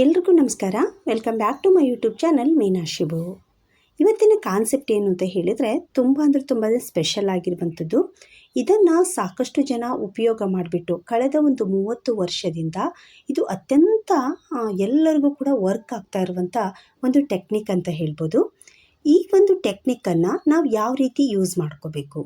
ಎಲ್ರಿಗೂ ನಮಸ್ಕಾರ. Welcome back to my YouTube channel Meena Shibu ಇವತ್ತಿನ ಕಾನ್ಸೆಪ್ಟ್ ಏನು ಅಂತ ಹೇಳಿದರೆ ತುಂಬ ಅಂದರೆ ತುಂಬ ಸ್ಪೆಷಲ್ ಆಗಿರುವಂಥದ್ದು. ಇದನ್ನು ಸಾಕಷ್ಟು ಜನ ಉಪಯೋಗ ಮಾಡಿಬಿಟ್ಟು ಕಳೆದ ಒಂದು ಮೂವತ್ತು ವರ್ಷದಿಂದ ಇದು ಅತ್ಯಂತ ಎಲ್ಲರಿಗೂ ಕೂಡ ವರ್ಕ್ ಆಗ್ತಾ ಇರುವಂಥ ಒಂದು ಟೆಕ್ನಿಕ್ ಅಂತ ಹೇಳ್ಬೋದು. ಈ ಒಂದು ಟೆಕ್ನಿಕ್ಕನ್ನು ನಾವು ಯಾವ ರೀತಿ ಯೂಸ್ ಮಾಡ್ಕೋಬೇಕು?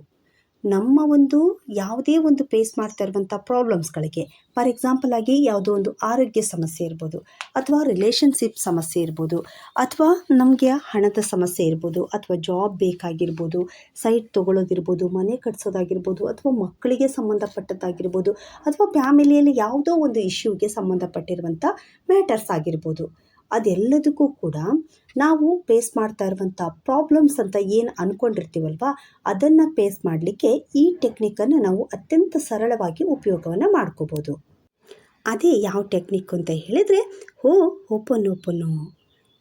ನಮ್ಮ ಒಂದು ಯಾವುದೇ ಒಂದು ಫೇಸ್ ಮಾಡ್ತಾ ಇರುವಂಥ ಪ್ರಾಬ್ಲಮ್ಸ್ಗಳಿಗೆ ಫಾರ್ ಎಕ್ಸಾಂಪಲ್ ಆಗಿ ಯಾವುದೋ ಒಂದು ಆರೋಗ್ಯ ಸಮಸ್ಯೆ ಇರ್ಬೋದು, ಅಥವಾ ರಿಲೇಷನ್ಶಿಪ್ ಸಮಸ್ಯೆ ಇರ್ಬೋದು, ಅಥವಾ ನಮಗೆ ಹಣದ ಸಮಸ್ಯೆ ಇರ್ಬೋದು, ಅಥವಾ ಜಾಬ್ ಬೇಕಾಗಿರ್ಬೋದು ಸೈಟ್ ತೊಗೊಳ್ಳೋದಿರ್ಬೋದು ಮನೆ ಕಟ್ಸೋದಾಗಿರ್ಬೋದು, ಅಥವಾ ಮಕ್ಕಳಿಗೆ ಸಂಬಂಧಪಟ್ಟದ್ದಾಗಿರ್ಬೋದು, ಅಥವಾ ಫ್ಯಾಮಿಲಿಯಲ್ಲಿ ಯಾವುದೋ ಒಂದು ಇಶ್ಯೂಗೆ ಸಂಬಂಧಪಟ್ಟಿರುವಂಥ ಮ್ಯಾಟರ್ಸ್ ಆಗಿರ್ಬೋದು. ಅದೆಲ್ಲದಕ್ಕೂ ಕೂಡ ನಾವು ಫೇಸ್ ಮಾಡ್ತಾ ಇರುವಂಥ ಪ್ರಾಬ್ಲಮ್ಸ್ ಅಂತ ಏನು ಅಂದ್ಕೊಂಡಿರ್ತೀವಲ್ವ ಅದನ್ನು ಫೇಸ್ ಮಾಡಲಿಕ್ಕೆ ಈ ಟೆಕ್ನಿಕ್ಕನ್ನು ನಾವು ಅತ್ಯಂತ ಸರಳವಾಗಿ ಉಪಯೋಗವನ್ನು ಮಾಡ್ಕೋಬೋದು. ಅದೇ ಯಾವ ಟೆಕ್ನಿಕ್ ಅಂತ ಹೇಳಿದರೆ, ಹೋ ಓಪನ್ ಓಪನ್ನು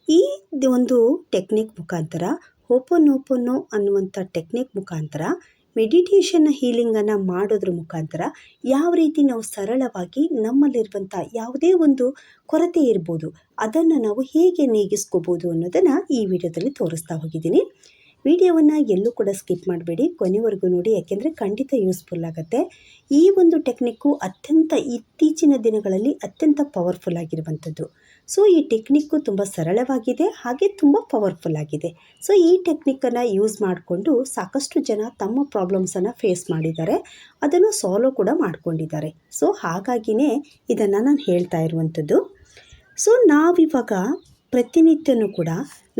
ಈ ಒಂದು ಟೆಕ್ನಿಕ್ ಮುಖಾಂತರ ಓಪನ್ ಅನ್ನುವಂಥ ಟೆಕ್ನಿಕ್ ಮುಖಾಂತರ ಮೆಡಿಟೇಷನ್ ಹೀಲಿಂಗನ್ನು ಮಾಡೋದ್ರ ಮುಖಾಂತರ ಯಾವ ರೀತಿ ನಾವು ಸರಳವಾಗಿ ನಮ್ಮಲ್ಲಿರುವಂಥ ಯಾವುದೇ ಒಂದು ಕೊರತೆ ಇರ್ಬೋದು, ಅದನ್ನು ನಾವು ಹೇಗೆ ನೀಗಿಸ್ಕೋಬೋದು ಅನ್ನೋದನ್ನು ಈ ವಿಡಿಯೋದಲ್ಲಿ ತೋರಿಸ್ತಾ ಹೋಗಿದ್ದೀನಿ. ವಿಡಿಯೋವನ್ನು ಎಲ್ಲೂ ಕೂಡ ಸ್ಕಿಪ್ ಮಾಡಬೇಡಿ, ಕೊನೆವರೆಗೂ ನೋಡಿ, ಯಾಕೆಂದರೆ ಖಂಡಿತ ಯೂಸ್ಫುಲ್ ಆಗುತ್ತೆ. ಈ ಒಂದು ಟೆಕ್ನಿಕ್ಕು ಅತ್ಯಂತ ಇತ್ತೀಚಿನ ದಿನಗಳಲ್ಲಿ ಅತ್ಯಂತ ಪವರ್ಫುಲ್ ಆಗಿರುವಂಥದ್ದು. ಸೊ ಈ ಟೆಕ್ನಿಕ್ಕು ತುಂಬ ಸರಳವಾಗಿದೆ, ಹಾಗೆ ತುಂಬ ಪವರ್ಫುಲ್ ಆಗಿದೆ. ಸೊ ಈ ಟೆಕ್ನಿಕ್ಕನ್ನು ಯೂಸ್ ಮಾಡಿಕೊಂಡು ಸಾಕಷ್ಟು ಜನ ತಮ್ಮ ಪ್ರಾಬ್ಲಮ್ಸನ್ನು ಫೇಸ್ ಮಾಡಿದ್ದಾರೆ, ಅದನ್ನು ಸಾಲ್ವ್ ಕೂಡ ಮಾಡ್ಕೊಂಡಿದ್ದಾರೆ. ಸೊ ಹಾಗಾಗಿನೇ ಇದನ್ನು ನಾನು ಹೇಳ್ತಾ ಇರುವಂಥದ್ದು ಸೊ ನಾವಿವಾಗ ಪ್ರತಿನಿತ್ಯನೂ ಕೂಡ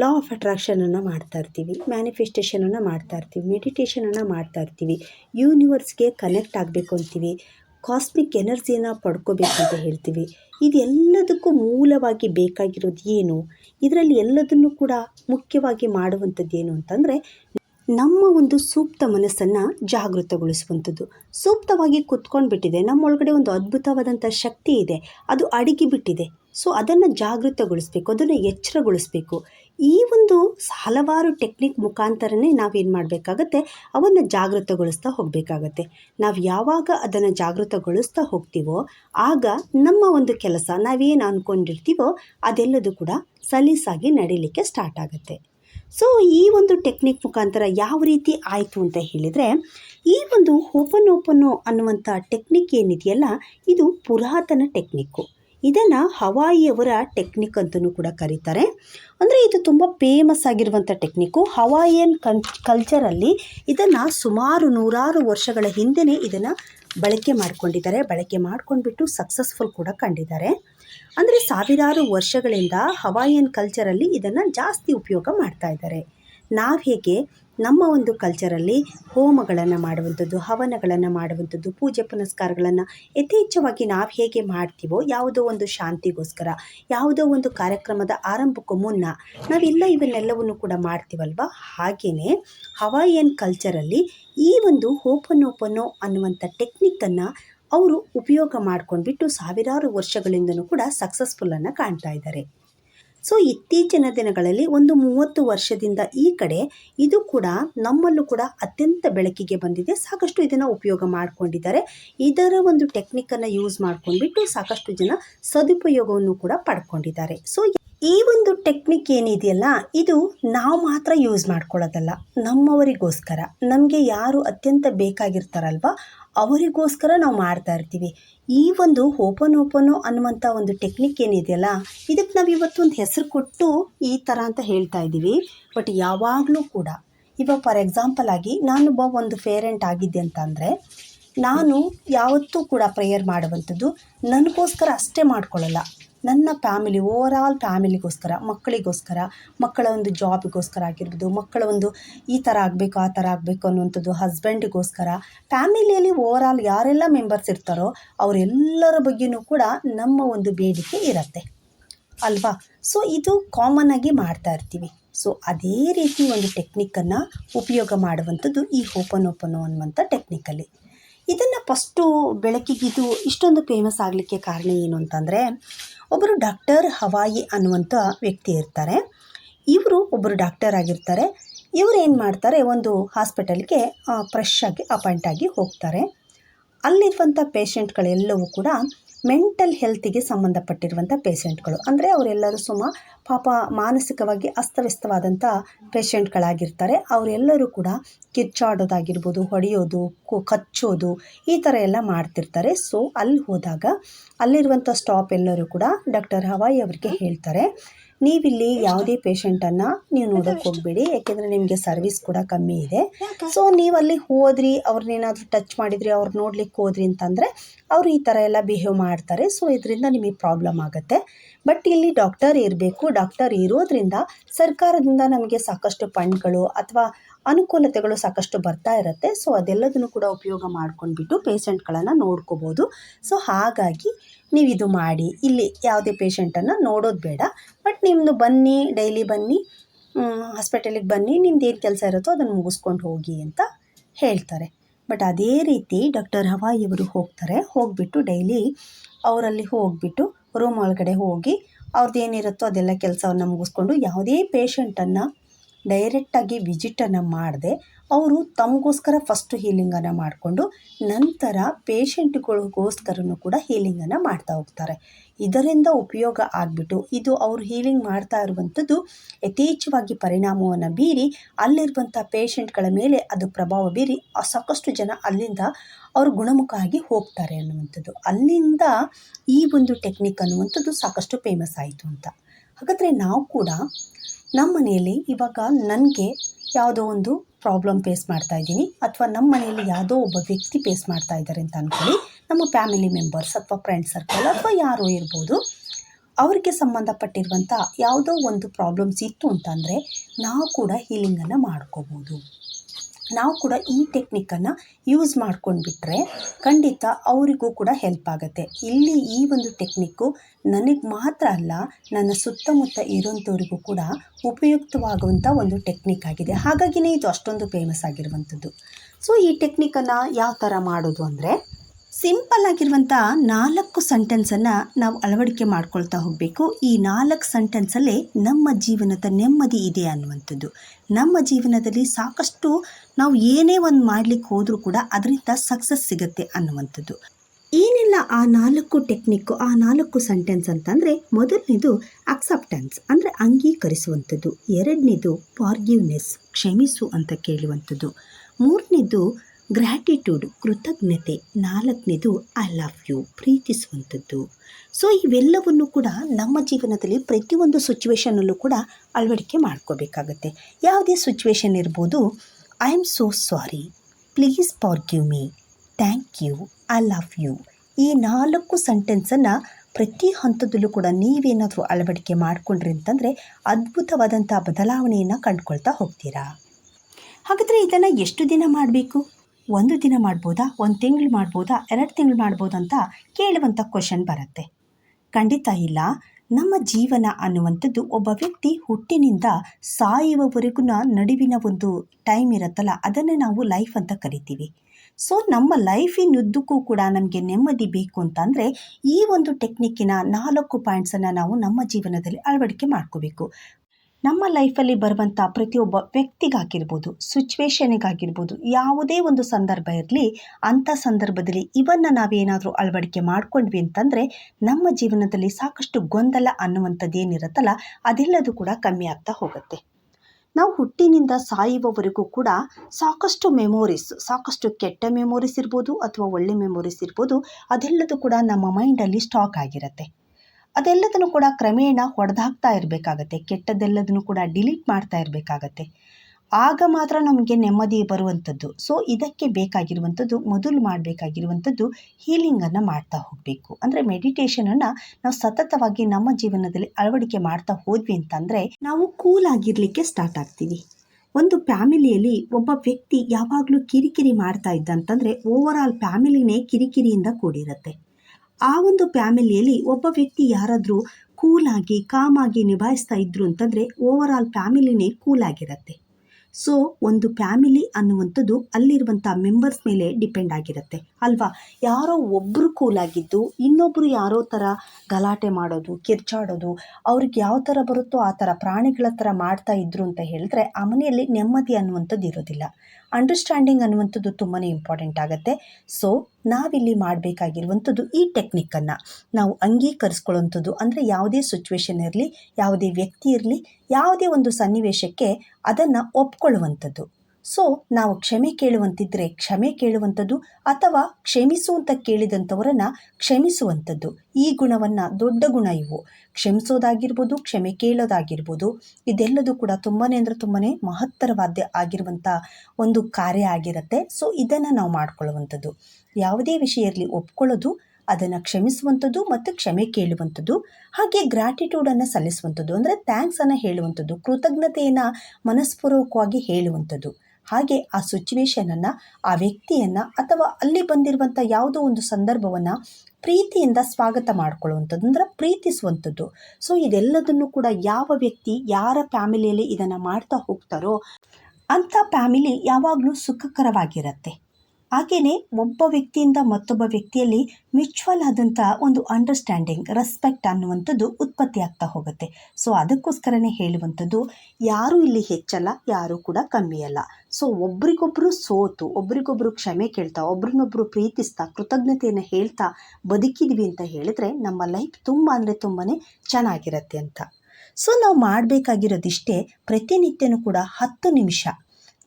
ಲಾ ಆಫ್ ಅಟ್ರಾಕ್ಷನನ್ನು ಮಾಡ್ತಾ ಇರ್ತೀವಿ ಮ್ಯಾನಿಫೆಸ್ಟೇಷನನ್ನು ಮಾಡ್ತಾ ಇರ್ತೀವಿ ಮೆಡಿಟೇಷನನ್ನು ಮಾಡ್ತಾ ಇರ್ತೀವಿ ಯೂನಿವರ್ಸ್ಗೆ ಕನೆಕ್ಟ್ ಆಗಬೇಕು ಅಂತೀವಿ. ಕಾಸ್ಮಿಕ್ ಎನರ್ಜಿಯನ್ನು ಪಡ್ಕೋಬೇಕು ಅಂತ ಹೇಳ್ತೀವಿ. ಇದೆಲ್ಲದಕ್ಕೂ ಮೂಲವಾಗಿ ಬೇಕಾಗಿರೋದು ಏನು? ಇದರಲ್ಲಿ ಎಲ್ಲದನ್ನು ಕೂಡ ಮುಖ್ಯವಾಗಿ ಮಾಡುವಂಥದ್ದು ಏನು ಅಂತಂದರೆ ನಮ್ಮ ಒಂದು ಸೂಕ್ತ ಮನಸ್ಸನ್ನು ಜಾಗೃತಗೊಳಿಸುವಂಥದ್ದು. ಸೂಕ್ತವಾಗಿ ಕುತ್ಕೊಂಡು ಬಿಟ್ಟಿದೆ ನಮ್ಮೊಳಗಡೆ ಒಂದು ಅದ್ಭುತವಾದಂಥ ಶಕ್ತಿ ಇದೆ. ಅದು ಅಡಗಿ ಬಿಟ್ಟಿದೆ ಸೊ, ಅದನ್ನು ಜಾಗೃತಗೊಳಿಸಬೇಕು. ಅದನ್ನು ಎಚ್ಚರಗೊಳಿಸಬೇಕು. ಈ ಒಂದು ಹಲವಾರು ಟೆಕ್ನಿಕ್ ಮುಖಾಂತರನೇ ನಾವೇನು ಮಾಡಬೇಕಾಗತ್ತೆ? ಅವನ್ನು ಜಾಗೃತಗೊಳಿಸ್ತಾ ಹೋಗಬೇಕಾಗತ್ತೆ. ನಾವು ಯಾವಾಗ ಅದನ್ನು ಜಾಗೃತಗೊಳಿಸ್ತಾ ಹೋಗ್ತೀವೋ, ಆಗ ನಮ್ಮ ಒಂದು ಕೆಲಸ ನಾವೇನು ಅಂದ್ಕೊಂಡಿರ್ತೀವೋ ಅದೆಲ್ಲದೂ ಕೂಡ ಸಲೀಸಾಗಿ ನಡೀಲಿಕ್ಕೆ ಸ್ಟಾರ್ಟ್ ಆಗುತ್ತೆ. ಸೊ ಈ ಒಂದು ಟೆಕ್ನಿಕ್ ಮುಖಾಂತರ ಯಾವ ರೀತಿ ಆಯಿತು ಅಂತ ಹೇಳಿದರೆ, ಈ ಒಂದು ಓಪನ್ ಓಪನ್ನು ಅನ್ನುವಂಥ ಟೆಕ್ನಿಕ್ ಏನಿದೆಯಲ್ಲ, ಇದು ಪುರಾತನ ಟೆಕ್ನಿಕ್ಕು ಇದನ್ನು ಹವಾಯಿಯವರ ಟೆಕ್ನಿಕ್ ಅಂತಲೂ ಕೂಡ ಕರೀತಾರೆ. ಅಂದರೆ ಇದು ತುಂಬ ಫೇಮಸ್ ಆಗಿರುವಂಥ ಟೆಕ್ನಿಕ್ಕು ಹವಾಯಿಯನ್ ಕನ್ ಕಲ್ಚರಲ್ಲಿ ಇದನ್ನು ಸುಮಾರು ನೂರಾರು ವರ್ಷಗಳ ಹಿಂದೆಯೇ ಇದನ್ನು ಬಳಕೆ ಮಾಡ್ಕೊಂಡಿದ್ದಾರೆ. ಬಳಕೆ ಮಾಡ್ಕೊಂಡ್ಬಿಟ್ಟು ಸಕ್ಸಸ್ಫುಲ್ ಕೂಡ ಕಂಡಿದ್ದಾರೆ. ಅಂದರೆ ಸಾವಿರಾರು ವರ್ಷಗಳಿಂದ ಹವಾಯಿಯನ್ ಕಲ್ಚರಲ್ಲಿ ಇದನ್ನು ಜಾಸ್ತಿ ಉಪಯೋಗ ಮಾಡ್ತಾ ಇದ್ದಾರೆ. ನಾವು ಹೇಗೆ ನಮ್ಮ ಒಂದು ಕಲ್ಚರಲ್ಲಿ ಹೋಮಗಳನ್ನು ಮಾಡುವಂಥದ್ದು, ಹವನಗಳನ್ನು ಮಾಡುವಂಥದ್ದು, ಪೂಜೆ ಪುನಸ್ಕಾರಗಳನ್ನು ಯಥೇಚ್ಛವಾಗಿ ನಾವು ಹೇಗೆ ಮಾಡ್ತೀವೋ ಯಾವುದೋ ಒಂದು ಶಾಂತಿಗೋಸ್ಕರ, ಯಾವುದೋ ಒಂದು ಕಾರ್ಯಕ್ರಮದ ಆರಂಭಕ್ಕೂ ಮುನ್ನ ನಾವೆಲ್ಲ ಇವನ್ನೆಲ್ಲವನ್ನು ಕೂಡ ಮಾಡ್ತೀವಲ್ವ? ಹಾಗೆಯೇ ಹವಾಯಿಯನ್ ಕಲ್ಚರಲ್ಲಿ ಈ ಒಂದು ಹೋಪನ್ ಓಪನ್ನು ಅನ್ನುವಂಥ ಟೆಕ್ನಿಕ್ಕನ್ನು ಅವರು ಉಪಯೋಗ ಮಾಡ್ಕೊಂಡ್ಬಿಟ್ಟು ಸಾವಿರಾರು ವರ್ಷಗಳಿಂದನೂ ಕೂಡ ಸಕ್ಸಸ್ಫುಲ್ಲನ್ನು ಕಾಣ್ತಾ ಇದ್ದಾರೆ. ಸೊ ಇತ್ತೀಚಿನ ದಿನಗಳಲ್ಲಿ ಒಂದು ಮೂವತ್ತು ವರ್ಷದಿಂದ ಈ ಕಡೆ ಇದು ಕೂಡ ನಮ್ಮಲ್ಲೂ ಕೂಡ ಅತ್ಯಂತ ಬೆಳಕಿಗೆ ಬಂದಿದೆ. ಸಾಕಷ್ಟು ಇದನ್ನು ಉಪಯೋಗ ಮಾಡ್ಕೊಂಡಿದ್ದಾರೆ. ಇದರ ಒಂದು ಟೆಕ್ನಿಕನ್ನು ಯೂಸ್ ಮಾಡ್ಕೊಂಡ್ಬಿಟ್ಟು ಸಾಕಷ್ಟು ಜನ ಸದುಪಯೋಗವನ್ನು ಕೂಡ ಪಡ್ಕೊಂಡಿದ್ದಾರೆ. ಸೊ ಈ ಒಂದು ಟೆಕ್ನಿಕ್ ಏನಿದೆಯಲ್ಲ, ಇದು ನಾವು ಮಾತ್ರ ಯೂಸ್ ಮಾಡ್ಕೊಳ್ಳೋದಲ್ಲ, ನಮ್ಮವರಿಗೋಸ್ಕರ. ನಮಗೆ ಯಾರು ಅತ್ಯಂತ ಬೇಕಾಗಿರ್ತಾರಲ್ವ ಅವರಿಗೋಸ್ಕರ ನಾವು ಮಾಡ್ತಾ ಇರ್ತೀವಿ. ಈ ಒಂದು ಓಪನ್ ಓಪನು ಅನ್ನುವಂಥ ಒಂದು ಟೆಕ್ನಿಕ್ ಏನಿದೆಯಲ್ಲ, ಇದಕ್ಕೆ ನಾವು ಇವತ್ತು ಒಂದು ಹೆಸರು ಕೊಟ್ಟು ಈ ಥರ ಅಂತ ಹೇಳ್ತಾ ಇದ್ದೀವಿ. ಬಟ್ ಯಾವಾಗಲೂ ಕೂಡ ಇವಾಗ ಫಾರ್ ಎಕ್ಸಾಂಪಲ್ ಆಗಿ ನಾನು ಒಬ್ಬ ಒಂದು ಪೇರೆಂಟ್ ಆಗಿದ್ದೆ ಅಂತಂದರೆ, ನಾನು ಯಾವತ್ತೂ ಕೂಡ ಪ್ರೇಯರ್ ಮಾಡುವಂಥದ್ದು ನನಗೋಸ್ಕರ ಅಷ್ಟೇ ಮಾಡ್ಕೊಳ್ಳಲ್ಲ. ನನ್ನ ಫ್ಯಾಮಿಲಿ ಓವರ್ ಆಲ್ ಫ್ಯಾಮಿಲಿಗೋಸ್ಕರ, ಮಕ್ಕಳಿಗೋಸ್ಕರ, ಮಕ್ಕಳ ಒಂದು ಜಾಬ್ಗೋಸ್ಕರ ಆಗಿರ್ಬೋದು, ಮಕ್ಕಳ ಒಂದು ಈ ಥರ ಆಗಬೇಕು, ಆ ಥರ ಆಗಬೇಕು ಅನ್ನುವಂಥದ್ದು ಹಸ್ಬೆಂಡಿಗೋಸ್ಕರ, ಫ್ಯಾಮಿಲಿಯಲ್ಲಿ ಓವರ್ ಆಲ್ ಯಾರೆಲ್ಲ ಮೆಂಬರ್ಸ್ ಇರ್ತಾರೋ ಅವರೆಲ್ಲರ ಬಗ್ಗೆಯೂ ಕೂಡ ನಮ್ಮ ಒಂದು ಬೇಡಿಕೆ ಇರುತ್ತೆ. ಅಲ್ವಾ? ಸೊ, ಇದು ಕಾಮನ್ ಆಗಿ ಮಾಡ್ತಾ ಇರ್ತೀವಿ. ಸೊ, ಅದೇ ರೀತಿ ಒಂದು ಟೆಕ್ನಿಕ್ಕನ್ನು ಉಪಯೋಗ ಮಾಡುವಂಥದ್ದು ಈ ಓಪನ್ ಓಪನ್ ಅನ್ನುವಂಥ ಟೆಕ್ನಿಕಲ್ಲಿ ಇದನ್ನು ಫಸ್ಟು ಬೆಳಕಿಗಿದು ಇಷ್ಟೊಂದು ಫೇಮಸ್ ಆಗಲಿಕ್ಕೆ ಕಾರಣ ಏನು ಅಂತಂದರೆ ಒಬ್ಬರು ಡಾಕ್ಟರ್ ಹವಾಯಿ ಅನ್ನುವಂಥ ವ್ಯಕ್ತಿ ಇರ್ತಾರೆ. ಇವರು ಒಬ್ಬರು ಡಾಕ್ಟರ್ ಆಗಿರ್ತಾರೆ. ಇವರು ಏನು ಮಾಡ್ತಾರೆ? ಒಂದು ಹಾಸ್ಪಿಟಲ್ಗೆ ಫ್ರೆಶ್ ಆಗಿ, ಅಪಾಯಿಂಟ್ ಆಗಿ ಹೋಗ್ತಾರೆ. ಅಲ್ಲಿರುವಂಥ ಪೇಷಂಟ್ಗಳೆಲ್ಲವೂ ಕೂಡ ಮೆಂಟಲ್ ಹೆಲ್ತಿಗೆ ಸಂಬಂಧಪಟ್ಟಿರುವಂಥ ಪೇಷಂಟ್ಗಳು ಅಂದರೆ ಅವರೆಲ್ಲರೂ ಸುಮ ಪಾಪ ಮಾನಸಿಕವಾಗಿ ಅಸ್ತವ್ಯಸ್ತವಾದಂಥ ಪೇಷೆಂಟ್ಗಳಾಗಿರ್ತಾರೆ ಅವರೆಲ್ಲರೂ ಕೂಡ ಕಿಚ್ಚಾಡೋದಾಗಿರ್ಬೋದು ಹೊಡೆಯೋದು ಕಚ್ಚೋದು, ಈ ಥರ ಎಲ್ಲ ಮಾಡ್ತಿರ್ತಾರೆ. ಸೊ ಅಲ್ಲಿ ಹೋದಾಗ ಅಲ್ಲಿರುವಂಥ ಸ್ಟಾಪ್ ಎಲ್ಲರೂ ಕೂಡ ಡಾಕ್ಟರ್ ಹವಾಯಿ ಅವರಿಗೆ ಹೇಳ್ತಾರೆ. ನೀವಿಲ್ಲಿ ಯಾವುದೇ ಪೇಷಂಟನ್ನು ನೀವು ನೋಡೋಕೆ ಹೋಗಬೇಡಿ ಯಾಕೆಂದರೆ ನಿಮಗೆ ಸರ್ವಿಸ್ ಕೂಡ ಕಮ್ಮಿ ಇದೆ. ಸೊ ನೀವು ಅಲ್ಲಿ ಹೋದ್ರಿ ಅವ್ರನ್ನೇನಾದರೂ ಟಚ್ ಮಾಡಿದ್ರಿ ಅವ್ರು ನೋಡ್ಲಿಕ್ಕೆ ಹೋದ್ರಿ ಅಂತಂದರೆ ಅವರು ಈ ಥರ ಎಲ್ಲ ಬಿಹೇವ್ ಮಾಡ್ತಾರೆ. ಸೊ ಇದರಿಂದ ನಿಮಗೆ ಪ್ರಾಬ್ಲಮ್ ಆಗುತ್ತೆ. ಬಟ್ ಇಲ್ಲಿ ಡಾಕ್ಟರ್ ಇರಬೇಕು. ಡಾಕ್ಟರ್ ಇರೋದ್ರಿಂದ ಸರ್ಕಾರದಿಂದ ನಮಗೆ ಸಾಕಷ್ಟು ಫಂಡ್ಗಳು ಅಥವಾ ಅನುಕೂಲತೆಗಳು ಸಾಕಷ್ಟು ಬರ್ತಾ ಇರುತ್ತೆ. ಸೊ ಅದೆಲ್ಲದನ್ನು ಕೂಡ ಉಪಯೋಗ ಮಾಡ್ಕೊಂಡ್ಬಿಟ್ಟು ಪೇಷಂಟ್ಗಳನ್ನು ನೋಡ್ಕೋಬೋದು. ಸೊ ಹಾಗಾಗಿ ನೀವು ಇದು ಮಾಡಿ. ಇಲ್ಲಿ ಯಾವುದೇ ಪೇಷಂಟನ್ನು ನೋಡೋದು ಬೇಡ. ಬಟ್ ನಿಮ್ಮದು ಬನ್ನಿ, ಡೈಲಿ ಬನ್ನಿ ಹಾಸ್ಪಿಟಲಿಗೆ ಬನ್ನಿ, ನಿಮ್ದು ಏನು ಕೆಲಸ ಇರುತ್ತೋ ಅದನ್ನು ಮುಗಿಸ್ಕೊಂಡು ಹೋಗಿ ಅಂತ ಹೇಳ್ತಾರೆ. ಬಟ್ ಅದೇ ರೀತಿ ಡಾಕ್ಟರ್ ಹವಾಯಿಯವರು ಹೋಗ್ತಾರೆ. ಹೋಗಿಬಿಟ್ಟು ಡೈಲಿ ಅವರಲ್ಲಿ ಹೋಗಿಬಿಟ್ಟು ರೂಮ್ ಒಳಗಡೆ ಹೋಗಿ ಅವ್ರದ್ದು ಏನಿರುತ್ತೋ ಅದೆಲ್ಲ ಕೆಲಸವನ್ನು ಮುಗಿಸ್ಕೊಂಡು ಯಾವುದೇ ಪೇಷಂಟನ್ನು ಡೈರೆಕ್ಟಾಗಿ ವಿಸಿಟನ್ನು ಮಾಡದೆ, ಅವರು ತಮಗೋಸ್ಕರ ಫಸ್ಟು ಹೀಲಿಂಗನ್ನು ಮಾಡಿಕೊಂಡು ನಂತರ ಪೇಷಂಟ್ಗಳಿಗೋಸ್ಕರನೂ ಕೂಡ ಹೀಲಿಂಗನ್ನು ಮಾಡ್ತಾ ಹೋಗ್ತಾರೆ. ಇದರಿಂದ ಉಪಯೋಗ ಆಗಿಬಿಟ್ಟು ಇದು ಅವರು ಹೀಲಿಂಗ್ ಮಾಡ್ತಾ ಇರುವಂಥದ್ದು ಯಥೇಚ್ಛವಾಗಿ ಪರಿಣಾಮವನ್ನು ಬೀರಿ ಅಲ್ಲಿರುವಂಥ ಪೇಷಂಟ್ಗಳ ಮೇಲೆ ಅದು ಪ್ರಭಾವ ಬೀರಿ ಸಾಕಷ್ಟು ಜನ ಅಲ್ಲಿಂದ ಅವರು ಗುಣಮುಖ ಆಗಿ ಹೋಗ್ತಾರೆ ಅನ್ನುವಂಥದ್ದು. ಅಲ್ಲಿಂದ ಈ ಒಂದು ಟೆಕ್ನಿಕ್ ಅನ್ನುವಂಥದ್ದು ಸಾಕಷ್ಟು ಫೇಮಸ್ ಆಯಿತು ಅಂತ. ಹಾಗಾದರೆ ನಾವು ಕೂಡ ನಮ್ಮ ಮನೆಯಲ್ಲಿ ಇವಾಗ ನನಗೆ ಯಾವುದೋ ಒಂದು ಪ್ರಾಬ್ಲಮ್ ಫೇಸ್ ಮಾಡ್ತಾ ಇದ್ದೀನಿ. ಅಥವಾ ನಮ್ಮ ಮನೆಯಲ್ಲಿ ಯಾವುದೋ ಒಬ್ಬ ವ್ಯಕ್ತಿ ಫೇಸ್ ಮಾಡ್ತಾ ಇದ್ದಾರೆ ಅಂತ ಅಂದ್ಕೊಳ್ಳಿ ನಮ್ಮ ಫ್ಯಾಮಿಲಿ ಮೆಂಬರ್ಸ್ ಅಥವಾ ಫ್ರೆಂಡ್ ಸರ್ಕಲ್ ಅಥವಾ ಯಾರೋ ಇರ್ಬೋದು, ಅವರಿಗೆ ಸಂಬಂಧಪಟ್ಟಿರುವಂಥ ಯಾವುದೋ ಒಂದು ಪ್ರಾಬ್ಲಮ್ಸ್ ಇತ್ತು ಅಂತಂದರೆ ನಾವು ಕೂಡ ಹೀಲಿಂಗನ್ನು ಮಾಡ್ಕೋಬೋದು. ನಾವು ಕೂಡ ಈ ಟೆಕ್ನಿಕ್ಕನ್ನು ಯೂಸ್ ಮಾಡ್ಕೊಂಡ್ಬಿಟ್ರೆ ಖಂಡಿತ ಅವರಿಗೂ ಕೂಡ ಹೆಲ್ಪ್ ಆಗುತ್ತೆ. ಇಲ್ಲಿ ಈ ಒಂದು ಟೆಕ್ನಿಕ್ಕು ನನಗೆ ಮಾತ್ರ ಅಲ್ಲ, ನನ್ನ ಸುತ್ತಮುತ್ತ ಇರೋಂಥವ್ರಿಗೂ ಕೂಡ ಉಪಯುಕ್ತವಾಗುವಂಥ ಒಂದು ಟೆಕ್ನಿಕ್ ಆಗಿದೆ. ಹಾಗಾಗಿನೇ ಇದು ಅಷ್ಟೊಂದು ಫೇಮಸ್ ಆಗಿರುವಂಥದ್ದು. ಸೊ ಈ ಟೆಕ್ನಿಕನ್ನು ಯಾವ ಥರ ಮಾಡೋದು ಅಂದರೆ ಸಿಂಪಲ್ ಆಗಿರುವಂಥ ನಾಲ್ಕು ಸೆಂಟೆನ್ಸನ್ನು ನಾವು ಅಳವಡಿಕೆ ಮಾಡ್ಕೊಳ್ತಾ ಹೋಗಬೇಕು. ಈ ನಾಲ್ಕು ಸೆಂಟೆನ್ಸಲ್ಲೇ ನಮ್ಮ ಜೀವನದ ನೆಮ್ಮದಿ ಇದೆ ಅನ್ನುವಂಥದ್ದು. ನಮ್ಮ ಜೀವನದಲ್ಲಿ ಸಾಕಷ್ಟು ನಾವು ಏನೇ ಒಂದು ಮಾಡಲಿಕ್ಕೆ ಹೋದರೂ ಕೂಡ ಅದರಿಂದ ಸಕ್ಸಸ್ ಸಿಗುತ್ತೆ ಅನ್ನುವಂಥದ್ದು. ಏನೆಲ್ಲ ಆ ನಾಲ್ಕು ಟೆಕ್ನಿಕ್ಕು ಆ ನಾಲ್ಕು ಸೆಂಟೆನ್ಸ್ ಅಂತಂದರೆ ಮೊದಲನೇದು ಅಕ್ಸೆಪ್ಟೆನ್ಸ್ ಅಂದರೆ ಅಂಗೀಕರಿಸುವಂಥದ್ದು. ಎರಡನೇದು ಫಾರ್ಗಿವ್ನೆಸ್ ಕ್ಷಮಿಸು ಅಂತ ಕೇಳುವಂಥದ್ದು. ಮೂರನೇದು ಗ್ರ್ಯಾಟಿಟ್ಯೂಡ್ ಕೃತಜ್ಞತೆ, ನಾಲ್ಕನೇದು ಐ ಲವ್ ಯು ಪ್ರೀತಿಸುವಂಥದ್ದು. ಸೊ ಇವೆಲ್ಲವನ್ನು ಕೂಡ ನಮ್ಮ ಜೀವನದಲ್ಲಿ ಪ್ರತಿಯೊಂದು ಸಿಚುವೇಶನಲ್ಲೂ ಕೂಡ ಅಳವಡಿಕೆ ಮಾಡ್ಕೋಬೇಕಾಗತ್ತೆ. ಯಾವುದೇ ಸಿಚುವೇಶನ್ ಇರ್ಬೋದು I am so sorry please forgive me thank you I love you ಈ ನಾಲ್ಕು ಸೆಂಟೆನ್ಸನ್ನು ಪ್ರತಿ ಹಂತದಲ್ಲೂ ಕೂಡ ನೀವೇನಾದರೂ ಅಳವಡಿಕೆ ಮಾಡಿಕೊಂಡ್ರಿ ಅಂತಂದರೆ ಅದ್ಭುತವಾದಂಥ ಬದಲಾವಣೆಯನ್ನು ಕಂಡುಕೊಳ್ತಾ ಹೋಗ್ತೀರಾ? ಹಾಗಾದರೆ ಇದನ್ನು ಎಷ್ಟು ದಿನ ಮಾಡಬೇಕು? ಒಂದು ದಿನ ಮಾಡ್ಬೋದಾ? ಒಂದು ತಿಂಗಳು ಮಾಡ್ಬೋದಾ? ಎರಡು ತಿಂಗಳು ಮಾಡ್ಬೋದಾ ಅಂತ ಕೇಳುವಂಥ ಕ್ವಶನ್ ಬರುತ್ತೆ. ಖಂಡಿತ ಇಲ್ಲ. ನಮ್ಮ ಜೀವನ ಅನ್ನುವಂಥದ್ದು ಒಬ್ಬ ವ್ಯಕ್ತಿ ಹುಟ್ಟಿನಿಂದ ಸಾಯುವವರೆಗೂ ನಡುವಿನ ಒಂದು ಟೈಮ್ ಇರುತ್ತಲ್ಲ, ಅದನ್ನೇ ನಾವು ಲೈಫ್ ಅಂತ ಕರಿತೀವಿ. ಸೊ ನಮ್ಮ ಲೈಫಿನುದ್ದಕ್ಕೂ ಕೂಡ ನಮಗೆ ನೆಮ್ಮದಿ ಬೇಕು ಅಂತಂದರೆ ಈ ಒಂದು ಟೆಕ್ನಿಕ್ಕಿನ ನಾಲ್ಕು ಪಾಯಿಂಟ್ಸನ್ನು ನಾವು ನಮ್ಮ ಜೀವನದಲ್ಲಿ ಅಳವಡಿಕೆ ಮಾಡ್ಕೋಬೇಕು. ನಮ್ಮ ಲೈಫಲ್ಲಿ ಬರುವಂಥ ಪ್ರತಿಯೊಬ್ಬ ವ್ಯಕ್ತಿಗಾಗಿರ್ಬೋದು ಸಿಚುವೇಶನಿಗಾಗಿರ್ಬೋದು ಯಾವುದೇ ಒಂದು ಸಂದರ್ಭ ಇರಲಿ, ಅಂಥ ಸಂದರ್ಭದಲ್ಲಿ ಇವನ್ನು ನಾವೇನಾದರೂ ಅಳವಡಿಕೆ ಮಾಡ್ಕೊಂಡ್ವಿ ಅಂತಂದರೆ ನಮ್ಮ ಜೀವನದಲ್ಲಿ ಸಾಕಷ್ಟು ಗೊಂದಲ ಅನ್ನುವಂಥದ್ದು ಏನಿರುತ್ತಲ್ಲ ಅದೆಲ್ಲದೂ ಕೂಡ ಕಮ್ಮಿ ಆಗ್ತಾ ಹೋಗುತ್ತೆ. ನಾವು ಹುಟ್ಟಿನಿಂದ ಸಾಯುವವರೆಗೂ ಕೂಡ ಸಾಕಷ್ಟು ಮೆಮೊರೀಸ್ ಸಾಕಷ್ಟು ಕೆಟ್ಟ ಮೆಮೊರೀಸ್ ಇರ್ಬೋದು ಅಥವಾ ಒಳ್ಳೆ ಮೆಮೊರೀಸ್ ಇರ್ಬೋದು, ಅದೆಲ್ಲದೂ ಕೂಡ ನಮ್ಮ ಮೈಂಡಲ್ಲಿ ಸ್ಟಾಕ್ ಆಗಿರುತ್ತೆ. ಅದೆಲ್ಲದನ್ನು ಕೂಡ ಕ್ರಮೇಣ ಹೊಡೆದಾಕ್ತಾ ಇರಬೇಕಾಗತ್ತೆ. ಕೆಟ್ಟದ್ದೆಲ್ಲದನ್ನು ಕೂಡ ಡಿಲೀಟ್ ಮಾಡ್ತಾ ಇರಬೇಕಾಗತ್ತೆ. ಆಗ ಮಾತ್ರ ನಮಗೆ ನೆಮ್ಮದಿ ಬರುವಂಥದ್ದು. ಸೊ ಇದಕ್ಕೆ ಬೇಕಾಗಿರುವಂಥದ್ದು, ಮೊದಲು ಮಾಡಬೇಕಾಗಿರುವಂಥದ್ದು ಹೀಲಿಂಗನ್ನು ಮಾಡ್ತಾ ಹೋಗಬೇಕು. ಅಂದರೆ ಮೆಡಿಟೇಷನನ್ನು ನಾವು ಸತತವಾಗಿ ನಮ್ಮ ಜೀವನದಲ್ಲಿ ಅಳವಡಿಕೆ ಮಾಡ್ತಾ ಹೋದ್ವಿ ಅಂತಂದರೆ ನಾವು ಕೂಲ್ ಆಗಿರಲಿಕ್ಕೆ ಸ್ಟಾರ್ಟ್ ಆಗ್ತೀವಿ. ಒಂದು ಫ್ಯಾಮಿಲಿಯಲ್ಲಿ ಒಬ್ಬ ವ್ಯಕ್ತಿ ಯಾವಾಗಲೂ ಕಿರಿಕಿರಿ ಮಾಡ್ತಾ ಇದ್ದಂತಂದರೆ ಓವರ್ ಆಲ್ ಫ್ಯಾಮಿಲಿನೇ ಕಿರಿಕಿರಿಯಿಂದ ಕೂಡಿರುತ್ತೆ. ಆ ಒಂದು ಫ್ಯಾಮಿಲಿಯಲ್ಲಿ ಒಬ್ಬ ವ್ಯಕ್ತಿ ಯಾರಾದರೂ ಕೂಲಾಗಿ, ಕಾಮಾಗಿ ನಿಭಾಯಿಸ್ತಾ ಇದ್ರು ಅಂತಂದರೆ ಓವರ್ ಆಲ್ ಫ್ಯಾಮಿಲಿನೇ ಕೂಲಾಗಿರುತ್ತೆ. ಸೊ ಒಂದು ಫ್ಯಾಮಿಲಿ ಅನ್ನುವಂಥದ್ದು ಅಲ್ಲಿರುವಂಥ ಮೆಂಬರ್ಸ್ ಮೇಲೆ ಡಿಪೆಂಡ್ ಆಗಿರುತ್ತೆ. ಅಲ್ವಾ? ಯಾರೋ ಒಬ್ಬರು ಕೂಲಾಗಿದ್ದು ಇನ್ನೊಬ್ಬರು ಯಾರೋ ಥರ ಗಲಾಟೆ ಮಾಡೋದು, ಕಿರ್ಚಾಡೋದು, ಅವ್ರಿಗೆ ಯಾವ ಥರ ಬರುತ್ತೋ ಆ ಥರ ಪ್ರಾಣಿಗಳ ಥರ ಮಾಡ್ತಾ ಇದ್ರು ಅಂತ ಹೇಳಿದ್ರೆ ಆ ಮನೆಯಲ್ಲಿ ನೆಮ್ಮದಿ ಅನ್ನುವಂಥದ್ದು ಇರೋದಿಲ್ಲ. ಅಂಡರ್ಸ್ಟ್ಯಾಂಡಿಂಗ್ ಅನ್ನುವಂಥದ್ದು ತುಂಬಾ ಇಂಪಾರ್ಟೆಂಟ್ ಆಗುತ್ತೆ. ಸೊ ನಾವಿಲ್ಲಿ ಮಾಡಬೇಕಾಗಿರುವಂಥದ್ದು ಈ ಟೆಕ್ನಿಕ್ಕನ್ನು ನಾವು ಅಂಗೀಕರಿಸ್ಕೊಳ್ಳೋವಂಥದ್ದು ಅಂದರೆ ಯಾವುದೇ ಸಿಚುವೇಶನ್ ಇರಲಿ, ಯಾವುದೇ ವ್ಯಕ್ತಿ ಇರಲಿ, ಯಾವುದೇ ಒಂದು ಸನ್ನಿವೇಶಕ್ಕೆ ಅದನ್ನು ಒಪ್ಕೊಳ್ಳುವಂಥದ್ದು. ಸೊ ನಾವು ಕ್ಷಮೆ ಕೇಳುವಂತಿದ್ದರೆ ಕ್ಷಮೆ ಕೇಳುವಂಥದ್ದು ಅಥವಾ ಕ್ಷಮಿಸು ಅಂತ ಕೇಳಿದಂಥವರನ್ನು ಕ್ಷಮಿಸುವಂಥದ್ದು ಈ ಗುಣವನ್ನು ದೊಡ್ಡ ಗುಣ ಇವು. ಕ್ಷಮಿಸೋದಾಗಿರ್ಬೋದು, ಕ್ಷಮೆ ಕೇಳೋದಾಗಿರ್ಬೋದು, ಇದೆಲ್ಲದೂ ಕೂಡ ತುಂಬಾ ಅಂದರೆ ತುಂಬಾ ಮಹತ್ತರವಾದ ಆಗಿರುವಂಥ ಒಂದು ಕಾರ್ಯ ಆಗಿರುತ್ತೆ. ಸೊ ಇದನ್ನು ನಾವು ಮಾಡ್ಕೊಳ್ಳುವಂಥದ್ದು ಯಾವುದೇ ವಿಷಯ ಇರಲಿ ಒಪ್ಕೊಳ್ಳೋದು, ಅದನ್ನು ಕ್ಷಮಿಸುವಂಥದ್ದು ಮತ್ತು ಕ್ಷಮೆ ಕೇಳುವಂಥದ್ದು ಹಾಗೆ ಗ್ರ್ಯಾಟಿಟ್ಯೂಡನ್ನು ಸಲ್ಲಿಸುವಂಥದ್ದು ಅಂದರೆ ಥ್ಯಾಂಕ್ಸನ್ನು ಹೇಳುವಂಥದ್ದು ಕೃತಜ್ಞತೆಯನ್ನು ಮನಸ್ಪೂರ್ವಕವಾಗಿ ಹೇಳುವಂಥದ್ದು ಹಾಗೆ ಆ ಸಿಚುವೇಶನನ್ನು ಆ ವ್ಯಕ್ತಿಯನ್ನು ಅಥವಾ ಅಲ್ಲಿ ಬಂದಿರುವಂಥ ಯಾವುದೋ ಒಂದು ಸಂದರ್ಭವನ್ನು ಪ್ರೀತಿಯಿಂದ ಸ್ವಾಗತ ಮಾಡ್ಕೊಳ್ಳುವಂಥದ್ದು, ಅಂದ್ರೆ ಪ್ರೀತಿಸುವಂಥದ್ದು. ಸೊ ಇದೆಲ್ಲದನ್ನು ಕೂಡ ಯಾವ ವ್ಯಕ್ತಿ ಯಾರ ಫ್ಯಾಮಿಲಿಯಲ್ಲಿ ಇದನ್ನು ಮಾಡ್ತಾ ಹೋಗ್ತಾರೋ, ಅಂಥ ಫ್ಯಾಮಿಲಿ ಯಾವಾಗಲೂ ಸುಖಕರವಾಗಿರುತ್ತೆ. ಹಾಗೆಯೇ ಒಬ್ಬ ವ್ಯಕ್ತಿಯಿಂದ ಮತ್ತೊಬ್ಬ ವ್ಯಕ್ತಿಯಲ್ಲಿ ಮ್ಯೂಚುವಲ್ ಆದಂಥ ಒಂದು ಅಂಡರ್ಸ್ಟ್ಯಾಂಡಿಂಗ್ ರೆಸ್ಪೆಕ್ಟ್ ಅನ್ನುವಂಥದ್ದು ಉತ್ಪತ್ತಿ ಆಗ್ತಾ ಹೋಗುತ್ತೆ. ಸೊ ಅದಕ್ಕೋಸ್ಕರನೇ ಹೇಳುವಂಥದ್ದು, ಯಾರೂ ಇಲ್ಲಿ ಹೆಚ್ಚಲ್ಲ, ಯಾರೂ ಕೂಡ ಕಮ್ಮಿ ಅಲ್ಲ. ಸೊ ಒಬ್ರಿಗೊಬ್ಬರು ಸೋತು ಒಬ್ರಿಗೊಬ್ಬರು ಕ್ಷಮೆ ಕೇಳ್ತಾ ಒಬ್ರನ್ನೊಬ್ಬರು ಪ್ರೀತಿಸ್ತಾ, ಕೃತಜ್ಞತೆಯನ್ನು ಹೇಳ್ತಾ ಬದುಕಿದ್ವಿ ಅಂತ ಹೇಳಿದ್ರೆ ನಮ್ಮ ಲೈಫ್ ತುಂಬ ಅಂದರೆ ತುಂಬಾ ಚೆನ್ನಾಗಿರುತ್ತೆ ಅಂತ. ಸೊ ನಾವು ಮಾಡಬೇಕಾಗಿರೋದಿಷ್ಟೇ ಪ್ರತಿನಿತ್ಯನೂ ಕೂಡ ಹತ್ತು ನಿಮಿಷ